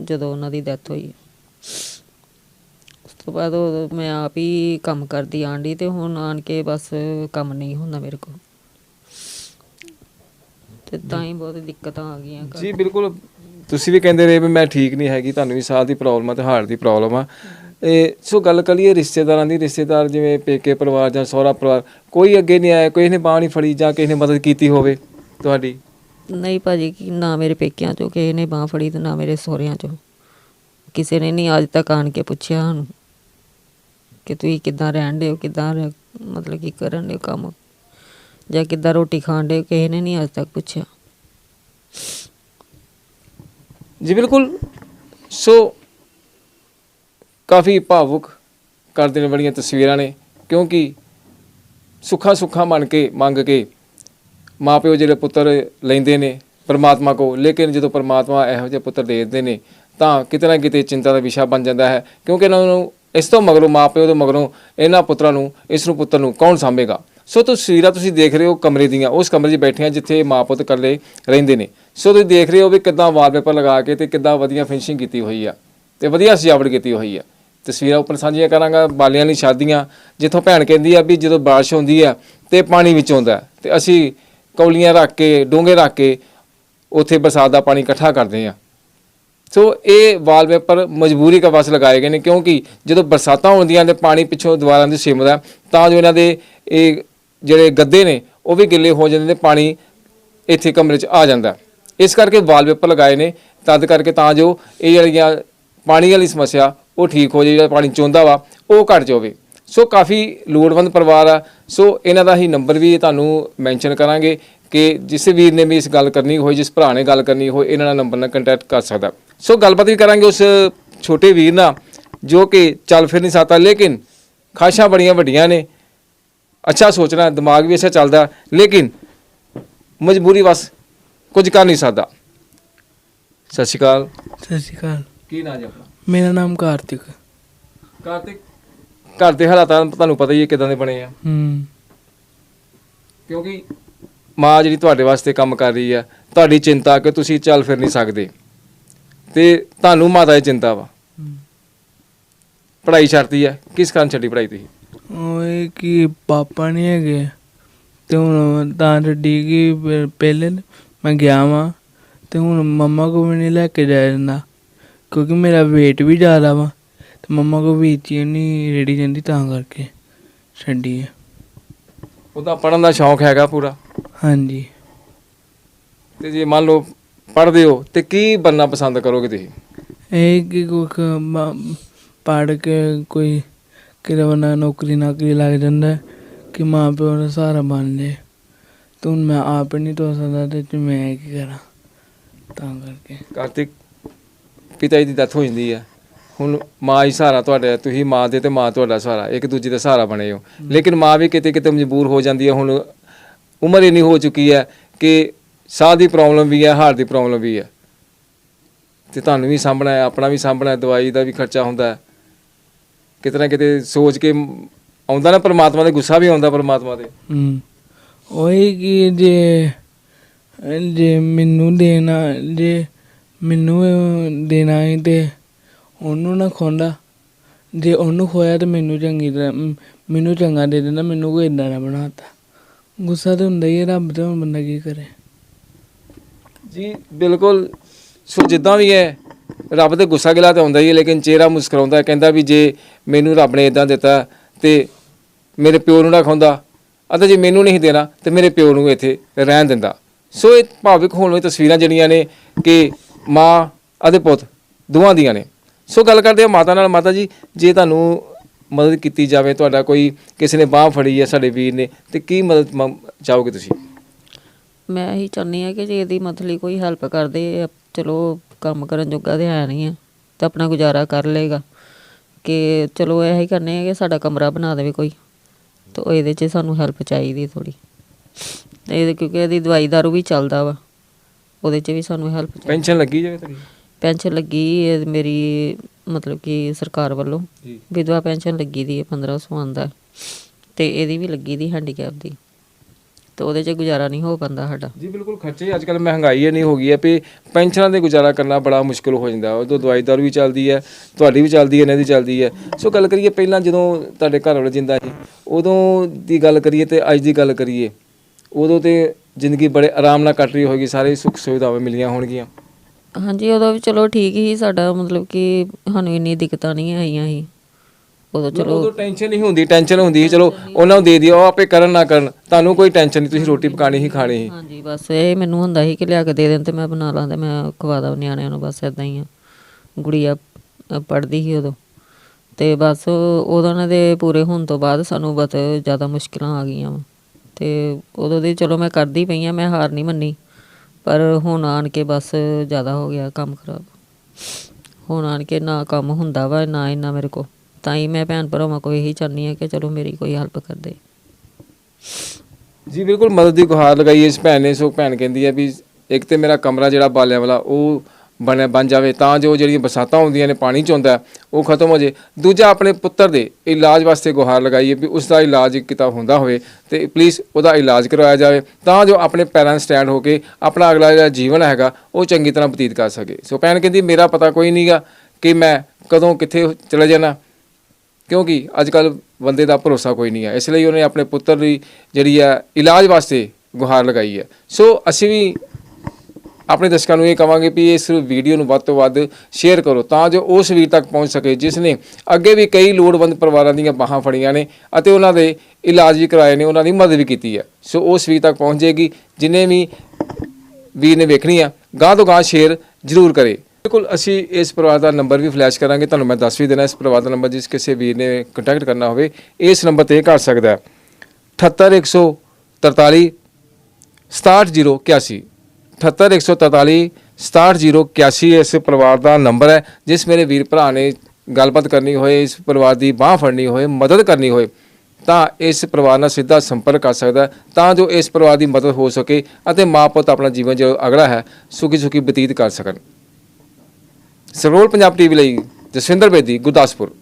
ਜਦੋਂ ਉਹਨਾਂ ਦੀ ਡੈਥ ਹੋਈ। ਉਸ ਤੋਂ ਬਾਅਦ ਉਹ ਮੈਂ ਆਪ ਹੀ ਕੰਮ ਕਰਦੀ ਆਂਡੀ ਤੇ ਹੁਣ ਆਣ ਕੇ ਬਸ ਕੰਮ ਨਹੀਂ ਹੁੰਦਾ ਮੇਰੇ ਕੋਲ। ਤੇ ਤਾਂ ਹੀ ਬਹੁਤ ਦਿੱਕਤਾਂ ਆ ਗਈਆਂ ਘਰ। ਜੀ, ਬਿਲਕੁਲ। ਤੁਸੀਂ ਵੀ ਕਹਿੰਦੇ ਰਹੇ ਵੀ ਮੈਂ ਠੀਕ ਨਹੀਂ ਹੈਗੀ, ਤੁਹਾਨੂੰ ਵੀ ਸਾਹ ਦੀ ਪ੍ਰੋਬਲਮ ਆ ਤੇ ਹਾਰਟ ਦੀ ਪ੍ਰੋਬਲਮ ਆ। ਇਹ ਸੋ ਗੱਲ ਕਰੀਏ ਰਿਸ਼ਤੇਦਾਰਾਂ ਦੀ, ਰਿਸ਼ਤੇਦਾਰ ਜਿਵੇਂ ਪੇਕੇ ਪਰਿਵਾਰ ਜਾਂ ਸਹੁਰਾ ਪਰਿਵਾਰ, ਕੋਈ ਅੱਗੇ ਨਹੀਂ ਆਇਆ, ਕੋਈ ਨੇ ਬਾਂਹ ਨਹੀਂ ਫੜੀ ਜਾਂ ਕਿਸੇ ਨੇ ਮਦਦ ਕੀਤੀ ਹੋਵੇ ਤੁਹਾਡੀ? ਨਹੀਂ ਭਾਜੀ ਕਿ ਨਾ ਮੇਰੇ ਪੇਕਿਆਂ ਚੋਂ ਕਿਸੇ ਨੇ ਬਾਹ ਫੜੀ ਤੇ ਨਾ ਮੇਰੇ ਸਹੁਰਿਆਂ ਚੋਂ। ਕਿਸੇ ਨੇ ਨਹੀਂ ਅੱਜ ਤੱਕ ਆਣ ਕੇ ਪੁੱਛਿਆ ਸਾਨੂੰ ਕਿ ਤੁਸੀਂ ਕਿੱਦਾਂ ਰਹਿਣ ਦੇ ਹੋ, ਕਿੱਦਾਂ ਰਹਿ- ਮਤਲਬ ਕਿ ਕਰਨ ਦੇ ਕੰਮ? ਜਾਂ ਕਿੱਦਾਂ ਰੋਟੀ ਖਾਣ ਦੇ ਕਿਸੇ ਨੇ ਨਹੀਂ ਅੱਜ ਤੱਕ ਪੁੱਛਿਆ। ਜੀ, ਬਿਲਕੁਲ। ਸੋ, ਕਾਫੀ ਭਾਵੁਕ ਕਰ ਦੇਣ ਵਾਲੀਆਂ ਤਸਵੀਰਾਂ ਨੇ, ਕਿਉਂਕਿ ਸੁੱਖਾ ਸੁੱਖਾ ਮੰਨ ਕੇ, ਮੰਗ ਕੇ ਮਾਪਿਓ ਜਿਹੜੇ ਪੁੱਤਰ ਲੈਂਦੇ ਨੇ, ਪਰਮਾਤਮਾ ਕੋ ਲੇਕਿਨ ਜਦੋਂ ਪਰਮਾਤਮਾ ਇਹੋ ਜਿਹੇ ਪੁੱਤਰ ਦੇ ਦਿੰਦੇ ਨੇ, ਤਾਂ ਕਿਤੇ ਨਾ ਕਿਤੇ ਚਿੰਤਾ ਦਾ ਵਿਸ਼ਾ ਬਣ ਜਾਂਦਾ ਹੈ, ਕਿਉਂਕਿ ਇਹਨਾਂ ਨੂੰ, ਇਸ ਤੋਂ ਮਗਰੋਂ, ਮਾਪਿਓ ਦੇ ਮਗਰੋਂ, ਇਹਨਾਂ ਪੁੱਤਰਾਂ ਨੂੰ, ਇਸ ਨੂੰ ਪੁੱਤਰ ਨੂੰ ਕੌਣ ਸਾਂਭੇਗਾ? ਸੋ ਤਸਵੀਰਾਂ ਤੁਸੀਂ ਦੇਖ ਰਹੇ ਹੋ ਕਮਰੇ ਦੀਆਂ, ਉਸ ਕਮਰੇ 'ਚ ਬੈਠੇ ਆ ਜਿੱਥੇ ਮਾਂ ਪੁੱਤ ਇਕੱਲੇ ਰਹਿੰਦੇ ਨੇ। ਸੋ ਤੁਸੀਂ ਦੇਖ ਰਹੇ ਹੋ ਵੀ ਕਿੱਦਾਂ ਵਾਲਪੇਪਰ ਲਗਾ ਕੇ ਤੇ ਕਿੱਦਾਂ ਵਧੀਆ ਫਿਨਿਸ਼ਿੰਗ ਕੀਤੀ ਹੋਈ ਆ, ਤੇ ਵਧੀਆ ਸਜਾਵਟ ਕੀਤੀ ਹੋਈ ਆ। ਤਸਵੀਰਾਂ ਉੱਪਰ ਸਾਂਝੀਆਂ ਕਰਾਂਗਾ, ਬਾਲਿਆਂ ਦੀ ਸ਼ਾਦੀਆਂ, ਜਿੱਥੋਂ ਭੈਣ ਕਹਿੰਦੀ ਆ ਵੀ ਜਦੋਂ ਬਾਰਿਸ਼ ਹੁੰਦੀ ਆ ਤੇ ਪਾਣੀ ਵਿੱਚ ਆਉਂਦਾ ਹੈ ਤੇ ਅਸੀਂ ਕੌਲੀਆਂ ਰੱਖ ਕੇ ਡੋਂਗੇ ਰੱਖ ਕੇ ਉੱਥੇ ਬਰਸਾਤ ਦਾ ਪਾਣੀ ਇਕੱਠਾ ਕਰਦੇ ਆ। ਸੋ ਇਹ ਵਾਲਪੇਪਰ ਮਜਬੂਰੀ ਦਾ ਵਸ ਲਗਾਏ ਗਏ ਨੇ ਕਿਉਂਕਿ ਜਦੋਂ ਬਰਸਾਤਾਂ ਹੁੰਦੀਆਂ ਤੇ ਪਾਣੀ ਪਿੱਛੋਂ ਦੀਵਾਰਾਂ ਦੇ ਸਿਮਦਾ ਤਾਂ ਜੋ ਇਹਨਾਂ ਦੇ ਇਹ ਜਿਹੜੇ ਗੱਦੇ ਨੇ, ਉਹ ਵੀ ਗਿੱਲੇ ਹੋ ਜਾਂਦੇ ਨੇ, ਪਾਣੀ ਇੱਥੇ ਕਮਰੇ 'ਚ ਆ ਜਾਂਦਾ ਇਸ ਕਰਕੇ ਵਾਲਪੇਪਰ ਲਗਾਏ ਨੇ, ਤਦ ਕਰਕੇ ਤਾਂ ਜੋ ਇਹ ਜਿਹੜੀਆਂ ਪਾਣੀ ਵਾਲੀ ਸਮੱਸਿਆ, ਉਹ ਠੀਕ ਹੋ ਜਾਏ ਜਿਹੜਾ ਪਾਣੀ ਚੋਂਦਾ ਵਾ, ਉਹ ਘਟ ਜਾਵੇ। ਸੋ ਕਾਫੀ ਲੋੜਵੰਦ ਪਰਿਵਾਰ ਆ। ਸੋ ਇਹਨਾਂ ਦਾ ਹੀ ਨੰਬਰ ਵੀ ਤੁਹਾਨੂੰ ਮੈਂਸ਼ਨ ਕਰਾਂਗੇ ਕਿ ਜਿਸ ਵੀਰ ਨੇ ਵੀ ਇਸ ਗੱਲ ਕਰਨੀ ਹੋਈ ਜਿਸ ਭਰਾ ਨੇ ਗੱਲ ਕਰਨੀ ਹੋਈ ਇਹਨਾਂ ਨਾਲ ਨੰਬਰ ਨਾਲ ਕੰਟੈਕਟ ਕਰ ਸਕਦਾ। ਸੋ ਗੱਲਬਾਤ ਵੀ ਕਰਾਂਗੇ ਉਸ ਛੋਟੇ ਵੀਰ ਨਾਲ ਜੋ ਕਿ ਚੱਲ ਫਿਰ ਨਹੀਂ ਸਕਦਾ ਲੇਕਿਨ ਖਾਸ਼ਾਂ ਬੜੀਆਂ ਵੱਡੀਆਂ ਨੇ। ਅੱਛਾ ਸੋਚਣਾ ਦਿਮਾਗ ਵੀ ਅੱਛਾ ਚੱਲਦਾ ਲੇਕਿਨ ਮਜਬੂਰੀ ਬਸ ਕੁਝ ਕਰ ਨਹੀਂ ਸਕਦਾ। ਸਤਿ ਸ਼੍ਰੀ ਅਕਾਲ। ਸਤਿ ਸ਼੍ਰੀ ਅਕਾਲ। ਕੀ ਨਾਂ ਜੀ ਆਪਣਾ? ਮੇਰਾ ਨਾਮ ਕਾਰਤਿਕ ਕਾਰਤਿਕ ਘਰ ਦੇ ਹਾਲਾਤਾਂ ਤੁਹਾਨੂੰ ਪਤਾ ਹੀ ਹੈ ਕਿਦਾਂ ਦੇ ਬਣੇ ਆ। ਹੂੰ। ਕਿਉਂਕਿ ਮਾਂ ਜਿਹੜੀ ਤੁਹਾਡੇ ਵਾਸਤੇ ਕੰਮ ਕਰ ਰਹੀ ਆ ਤੁਹਾਡੀ ਚਿੰਤਾ ਕਿ ਤੁਸੀਂ ਚੱਲ ਫਿਰ ਨਹੀਂ ਸਕਦੇ। ਤੇ ਤੁਹਾਨੂੰ ਮਾਤਾ ਦੀ ਚਿੰਤਾ ਵਾ। ਹੂੰ। ਪੜ੍ਹਾਈ ਛੱਡਤੀ ਆ ਕਿਸ ਕਾਰਨ ਛੱਡੀ ਪੜ੍ਹਾਈ ਤੁਸੀਂ? ਉਹ ਇਹ ਕਿ ਪਾਪਾ ਨਹੀਂ ਹੈਗੇ ਤੇ ਹੁਣ ਤਾਂ ਛੱਡੀ ਕਿ ਪਹਿਲੇ ਮੈਂ ਗਿਆ ਵਾਂ ਤੇ ਹੁਣ ਮੰਮਾ ਕੋ ਵੀ ਨਹੀਂ ਲੈ ਕੇ ਜਾ ਜਾਂਦਾ ਕਿਉਂਕਿ ਮੇਰਾ weight ਵੀ ਜ਼ਿਆਦਾ ਵਾ। ਤੇ ਮੰਮਾ ਕੋ ਵੀ ਚੀ ਨਹੀਂ ਰੇੜੀ ਜਾਂਦੀ ਤਾਂ ਕਰਕੇ ਛੱਡੀ ਹੈ ਉਹਦਾ ਪੜਨ ਦਾ ਸ਼ੌਂਕ ਹੈਗਾ ਪੂਰਾ। ਹਾਂਜੀ। ਤੇ ਜੇ ਮੰਨ ਲਓ ਪੜ੍ਹਦੇ ਹੋ ਤੇ ਕੀ ਬੰਨਾ ਪਸੰਦ ਕਰੋਗੇ ਤੁਸੀਂ? ਇਹ ਕਿ ਕੋਈ ਪੜ ਕੇ ਕੋਈ ਬੰਦਾ ਨੌਕਰੀ ਨਾਕਰੀ ਲੱਗ ਜਾਂਦਾ ਹੈ ਕਿ ਮਾਂ ਪਿਓ ਦਾ ਸਹਾਰਾ ਬਣ ਜੇ। ਤੇ ਮੈਂ ਆਪ ਨਹੀਂ ਧੋ ਸਕਦਾ ਤੇ ਮੈਂ ਕੀ ਕਰਾਂ? ਤਾਂ ਕਰਕੇ। ਕਾਰਤਿਕ ਪਿਤਾ ਜੀ ਦੀ ਡੈਥ ਹੋ ਜਾਂਦੀ ਆ। ਹੁਣ ਮਾਂ ਹੀ ਸਹਾਰਾ ਤੁਹਾਡਾ ਤੁਸੀਂ ਮਾਂ ਦੇ ਤੇ ਮਾਂ ਤੁਹਾਡਾ ਸਹਾਰਾ, ਇੱਕ ਦੂਜੇ ਦਾ ਸਹਾਰਾ ਬਣੇ ਹੋ। ਲੇਕਿਨ ਮਾਂ ਵੀ ਕਿਤੇ ਕਿਤੇ ਮਜਬੂਰ ਹੋ ਜਾਂਦੀ ਹੈ, ਹੁਣ ਉਮਰ ਇੰਨੀ ਹੋ ਚੁੱਕੀ ਹੈ ਕਿ ਸਾਹ ਦੀ ਪ੍ਰੋਬਲਮ ਵੀ ਹੈ ਹਾਰਟ ਦੀ ਪ੍ਰੋਬਲਮ ਵੀ ਹੈ। ਤੇ ਤੁਹਾਨੂੰ ਵੀ ਸਾਂਭਣਾ ਹੈ, ਆਪਣਾ ਵੀ ਸਾਂਭਣਾ ਹੈ, ਦਵਾਈ ਦਾ ਵੀ ਖਰਚਾ ਹੁੰਦਾ ਹੈ। ਕਿਤੇ ਨਾ ਕਿਤੇ ਸੋਚ ਕੇ ਆਉਂਦਾ ਨਾ ਪਰਮਾਤਮਾ ਦੇ ਗੁੱਸਾ ਵੀ ਆਉਂਦਾ ਪਰਮਾਤਮਾ ਦੇ ਹੂੰ। ਉਹੀ ਕਿ ਜੇ ਜੇ ਮੈਨੂੰ ਦੇਣਾ, ਜੇ ਮੈਨੂੰ ਦੇਣਾ ਹੈ ਤੇ ਉਹਨੂੰ ਨਾ ਖਵਾਉਂਦਾ ਜੇ ਉਹਨੂੰ ਖੋਇਆ ਤਾਂ ਮੈਨੂੰ ਚੰਗੀ ਤਰ੍ਹਾਂ ਮੈਨੂੰ ਚੰਗਾ ਦੇ ਦਿੰਦਾ, ਮੈਨੂੰ ਕੋਈ ਇਦਾਂ ਨਾ ਬਣਾਤਾ। ਗੁੱਸਾ ਤਾਂ ਹੁੰਦਾ ਹੀ ਹੈ ਰੱਬ ਤੇ ਹੁਣ ਬੰਦਾ ਕੀ ਕਰੇ। ਜੀ, ਬਿਲਕੁਲ। ਸੋ ਜਿੱਦਾਂ ਵੀ ਹੈ, ਰੱਬ ਤੇ ਗੁੱਸਾ ਗਿਲਾ ਤਾਂ ਆਉਂਦਾ ਹੀ ਹੈ ਲੇਕਿਨ ਚਿਹਰਾ ਮੁਸਕਰਾਉਂਦਾ ਹੈ ਕਹਿੰਦਾ ਵੀ ਜੇ ਮੈਨੂੰ ਰੱਬ ਨੇ ਇਦਾਂ ਦਿੱਤਾ ਤੇ ਮੇਰੇ ਪਿਓ ਨੂੰ ਨਾ ਖਾਉਂਦਾ ਅਤੇ ਜੇ ਮੈਨੂੰ ਨਹੀਂ ਦੇਣਾ ਤੇ ਮੇਰੇ ਪਿਓ ਨੂੰ ਇੱਥੇ ਰਹਿਣ ਦਿੰਦਾ। ਸੋ ਇਹ ਭਾਵਿਕ ਹੋਣ ਵਾਲੀ ਤਸਵੀਰਾਂ ਜਿਹੜੀਆਂ ਨੇ ਕਿ ਮਾਂ ਅਤੇ ਪੁੱਤ ਦੋਵਾਂ ਦੀਆਂ ਨੇ। ਸੋ ਗੱਲ ਕਰਦੇ ਆ ਮਾਤਾ ਨਾਲ। ਮਾਤਾ ਜੀ ਜੇ ਤੁਹਾਨੂੰ ਮਦਦ ਕੀਤੀ ਜਾਵੇ ਤੁਹਾਡਾ ਕੋਈ ਕਿਸੇ ਨੇ ਬਾਹ ਫੜੀ ਹੈ ਸਾਡੇ ਵੀਰ ਨੇ ਤੇ ਕੀ ਮਦਦ ਮੰਗ- ਚਾਹੋਗੇ ਤੁਸੀਂ? ਮੈਂ ਇਹੀ ਚਾਹੁੰਦੀ ਆ ਕਿ ਜੇ ਇਹਦੀ ਮਤਲਬ ਕੋਈ ਹੈਲਪ ਕਰਦੇ ਆ, ਚਲੋ ਕੰਮ ਕਰਨ ਜੋਗਾ ਤੇ ਹੈ ਨਹੀਂ ਆ ਤੇ ਆਪਣਾ ਗੁਜ਼ਾਰਾ ਕਰ ਲੇਗਾ ਕਿ ਚਲੋ ਇਹੀ ਕਰਨੇ ਆ ਕਿ ਸਾਡਾ ਕਮਰਾ ਬਣਾ ਦੇਵੇ ਕੋਈ ਤੇ ਇਹਦੇ 'ਚ ਸਾਨੂੰ ਹੈਲਪ ਚਾਹੀਦੀ ਥੋੜੀ ਤੇ ਇਹਦੇ ਕਿਉਂਕਿ ਇਹਦੀ ਦਵਾਈ ਦਾਰੂ ਵੀ ਚੱਲਦਾ ਵਾ ਉਹਦੇ 'ਚ ਵੀ ਸਾਨੂੰ ਹੈਲਪ ਚਾਹੀਦੀ। ਪੈਨਸ਼ਨ ਲੱਗੀ ਜਾਵੇ ਤੁਹਾਡੀ? ਪੈਨਸ਼ਨ ਲੱਗੀ ਇਹ ਮੇਰੀ ਮਤਲਬ ਕਿ ਸਰਕਾਰ ਵੱਲੋਂ ਜੀ। ਵਿਧਵਾ ਪੈਨਸ਼ਨ ਲੱਗੀ ਦੀ ਹੈ 1500 ਆਉਂਦਾ ਤੇ ਇਹਦੀ ਵੀ ਲੱਗੀ ਦੀ ਹੈਂਡੀਕੈਪ ਦੀ। ਤੇ ਉਹਦੇ 'ਚ ਗੁਜ਼ਾਰਾ ਨਹੀਂ ਹੋ ਪਾਉਂਦਾ ਸਾਡਾ। ਜੀ ਬਿਲਕੁਲ ਖਰਚੇ ਅੱਜ ਕੱਲ ਮਹਿੰਗਾਈ ਇੰਨੀ ਹੋ ਗਈ ਹੈ ਵੀ ਪੈਨਸ਼ਨਾਂ ਦੇ ਗੁਜ਼ਾਰਾ ਕਰਨਾ ਬੜਾ ਮੁਸ਼ਕਲ ਹੋ ਜਾਂਦਾ। ਉਦੋਂ ਦਵਾਈ ਦਾਰੂ ਵੀ ਚੱਲਦੀ ਹੈ ਤੁਹਾਡੀ ਵੀ ਚੱਲਦੀ ਹੈ ਇਹਨਾਂ ਦੀ ਚੱਲਦੀ ਹੈ। ਸੋ ਗੱਲ ਕਰੀਏ ਪਹਿਲਾਂ ਜਦੋਂ ਤੁਹਾਡੇ ਘਰ ਵਾਲੇ ਜਿੰਦਾ ਸੀ ਉਦੋਂ ਦੀ ਗੱਲ ਕਰੀਏ ਤੇ ਅੱਜ ਦੀ ਗੱਲ ਕਰੀਏ ਉਦੋਂ ਤੇ ਜ਼ਿੰਦਗੀ ਬੜੇ ਆਰਾਮ ਨਾਲ ਕੱਟ ਰਹੀ ਹੋਏਗੀ ਸਾਰੇ ਸੁੱਖ ਸੁਵਿਧਾਵਾਂ ਮਿਲੀਆਂ ਹੋਣਗੀਆਂ। ਹਾਂਜੀ ਉਦੋਂ ਵੀ ਚਲੋ ਠੀਕ ਹੀ ਸਾਡਾ ਮਤਲਬ ਕਿ ਸਾਨੂੰ ਇੰਨੀ ਦਿੱਕਤਾਂ ਨਹੀਂ ਆਈਆਂ ਸੀ। ਉਦੋਂ ਚਲੋ ਉਦੋਂ ਟੈਨਸ਼ਨ ਨਹੀਂ ਹੁੰਦੀ ਟੈਨਸ਼ਨ ਹੁੰਦੀ ਸੀ ਚਲੋ ਉਹਨਾਂ ਨੂੰ ਦੇ ਦਿਓ ਉਹ ਆਪੇ ਕਰਨ ਨਾ ਕਰਨ ਤੁਹਾਨੂੰ ਕੋਈ ਟੈਨਸ਼ਨ ਨਹੀਂ ਤੁਸੀਂ ਰੋਟੀ ਪਕਾਣੀ ਹੀ ਖਾਣੀ ਸੀ। ਹਾਂਜੀ ਬਸ ਇਹ ਮੈਨੂੰ ਹੁੰਦਾ ਸੀ ਕਿ ਲਿਆ ਕੇ ਦੇ ਦੇਣ ਤੇ ਮੈਂ ਬਣਾ ਲਾਂ ਤੇ ਮੈਂ ਖਵਾ ਦਾਂ ਨਿਆਣਿਆਂ ਨੂੰ ਬਸ ਇਦਾਂ ਹੀ ਆ। ਗੁੜੀਆ ਪੜਦੀ ਸੀ ਉਦੋਂ। ਤੇ ਬਸ ਉਹਨਾਂ ਦੇ ਪੂਰੇ ਹੋਣ ਤੋਂ ਬਾਅਦ ਸਾਨੂੰ ਬਹੁਤ ਜ਼ਿਆਦਾ ਮੁਸ਼ਕਲਾਂ ਆ ਗਈਆਂ ਤੇ ਉਦੋਂ ਦੀ ਚਲੋ ਮੈਂ ਕਰਦੀ ਪਈ ਆ ਮੈਂ ਹਾਰ ਨਹੀਂ ਮੰਨੀ। ਪਰ ਹੁਣ ਆਣ ਕੇ ਬਸ ਜ਼ਿਆਦਾ ਹੋ ਗਿਆ ਕੰਮ ਖਰਾਬ। ਹੁਣ ਆਣ ਕੇ ਨਾ ਕੰਮ ਹੁੰਦਾ ਵਾ, ਨਾ ਇੰਨਾ ਮੇਰੇ ਕੋ ਤਾਂ ਹੀ ਮੈਂ ਭੈਣ ਭਰਾਵਾਂ ਕੋ ਇਹੀ ਚਾਹੁੰਦੀ ਆ ਕਿ ਚਲੋ ਮੇਰੀ ਕੋਈ ਹੈਲਪ ਕਰ ਦੇ। ਜੀ, ਬਿਲਕੁਲ ਮਦਦ ਦੀ ਗੁਹਾਰ ਲਗਾਈ ਇਸ ਭੈਣ ਨੇ। ਸੋ ਭੈਣ ਕਹਿੰਦੀ ਹੈ ਵੀ ਇੱਕ ਤੇ ਮੇਰਾ ਕਮਰਾ ਜਿਹੜਾ ਬਾਲਿਆਂ ਵਾਲਾ, ਉਹ ਬਣਿਆ ਬਣ ਜਾਵੇ, ਤਾਂ ਜੋ ਜਿਹੜੀਆਂ ਬਰਸਾਤਾਂ ਹੁੰਦੀਆਂ ਨੇ ਪਾਣੀ ਚ ਹੁੰਦਾ, ਉਹ ਖਤਮ ਹੋ ਜੇ। ਦੂਜਾ ਆਪਣੇ ਪੁੱਤਰ ਦੇ ਇਲਾਜ ਵਾਸਤੇ ਗੁਹਾਰ ਲਗਾਈਏ ਵੀ ਉਸ ਦਾ ਇਲਾਜ ਕਿਤਾ ਹੁੰਦਾ ਹੋਵੇ ਤੇ ਪਲੀਜ਼ ਉਹਦਾ ਇਲਾਜ ਕਰਵਾਇਆ ਜਾਵੇ, ਤਾਂ ਜੋ ਆਪਣੇ ਪੈਰਾਂ ਸਟੈਂਡ ਹੋ ਕੇ ਆਪਣਾ ਅਗਲਾ ਜਿਹੜਾ ਜੀਵਨ ਹੈਗਾ, ਉਹ ਚੰਗੀ ਤਰ੍ਹਾਂ ਬਤੀਤ ਕਰ ਸਕੇ। ਸੋ ਭੈਣ ਕਹਿੰਦੀ, ਮੇਰਾ ਪਤਾ ਕੋਈ ਨਹੀਂਗਾ ਕਿ ਮੈਂ ਕਦੋਂ ਕਿੱਥੇ ਚਲੇ ਜਾਣਾ, ਕਿਉਂਕਿ ਅੱਜ ਕੱਲ ਬੰਦੇ ਦਾ ਭਰੋਸਾ ਕੋਈ ਨਹੀਂ ਹੈ ਇਸ ਲਈ ਉਹਨੇ ਆਪਣੇ ਪੁੱਤਰ ਦੀ ਜਿਹੜੀ ਹੈ ਇਲਾਜ ਵਾਸਤੇ ਗੁਹਾਰ ਲਗਾਈ ਹੈ ਸੋ ਅਸੀਂ ਵੀ ਆਪਣੇ ਦਰਸ਼ਕਾਂ ਨੂੰ ਇਹ ਕਵਾਂਗੇ ਵੀ ਇਸ ਵੀਡੀਓ ਨੂੰ ਵੱਧ ਤੋਂ ਵੱਧ ਸ਼ੇਅਰ ਕਰੋ ਤਾਂ ਜੋ ਉਸ ਵੀਰ ਤੱਕ ਪਹੁੰਚ ਸਕੇ ਜਿਸ ਨੇ ਅੱਗੇ ਵੀ ਕਈ ਲੋੜਵੰਦ ਪਰਿਵਾਰਾਂ ਦੀਆਂ ਬਾਹਾਂ ਫੜੀਆਂ ਨੇ ਅਤੇ ਉਹਨਾਂ ਦੇ ਇਲਾਜ ਵੀ ਕਰਾਏ ਨੇ, ਉਹਨਾਂ ਦੀ ਮਦਦ ਵੀ ਕੀਤੀ ਹੈ। ਸੋ ਉਸ ਵੀਰ ਤੱਕ ਪਹੁੰਚ ਜਾਏਗੀ, ਜਿਨੇ ਵੀ ਵੀਰ ਨੇ ਵੇਖਣੀ ਆ ਗਾਂ ਤੋਂ ਗਾਂ ਸ਼ੇਅਰ ਜ਼ਰੂਰ ਕਰੇ। ਬਿਲਕੁਲ, ਅਸੀਂ ਇਸ ਪਰਿਵਾਰ ਦਾ ਨੰਬਰ ਵੀ ਫਲੈਸ਼ ਕਰਾਂਗੇ, ਤੁਹਾਨੂੰ ਮੈਂ ਦੱਸ ਵੀ ਦੇਣਾ, ਇਸ ਪਰਿਵਾਰ ਦਾ ਨੰਬਰ ਜਿਸ ਕਿਸੇ ਵੀਰ ਨੇ ਕੰਟੈਕਟ ਕਰਨਾ ਹੋਵੇ, ਇਸ ਨੰਬਰ ਤੇ ਕਰ ਸਕਦਾ ਹੈ। 78143 67081 78143 67081 ਇਸ ਪਰਿਵਾਰ ਦਾ ਨੰਬਰ ਹੈ, ਜਿਸ ਮੇਰੇ ਵੀਰ ਭਰਾ ਨੇ ਗੱਲਬਾਤ ਕਰਨੀ ਹੋਏ, ਇਸ ਪਰਿਵਾਰ ਦੀ ਬਾਹ ਫੜਨੀ ਹੋਏ, ਮਦਦ ਕਰਨੀ ਹੋਏ, ਤਾਂ ਇਸ ਪਰਿਵਾਰ ਨਾਲ ਸਿੱਧਾ ਸੰਪਰਕ ਕਰ ਸਕਦਾ ਤਾਂ ਜੋ ਇਸ ਪਰਿਵਾਰ ਦੀ ਮਦਦ ਹੋ ਸਕੇ ਅਤੇ ਮਾਂ ਪੁੱਤ ਆਪਣਾ ਜੀਵਨ ਜੋ ਅਗਲਾ ਹੈ ਸੁਖੀ ਸੁਖੀ ਬਤੀਤ ਕਰ ਸਕਣ। ਸਰੋਲ ਪੰਜਾਬ ਟੀਵੀ ਲਈ ਜਸਵਿੰਦਰ ਬੇਦੀ, ਗੁਰਦਾਸਪੁਰ।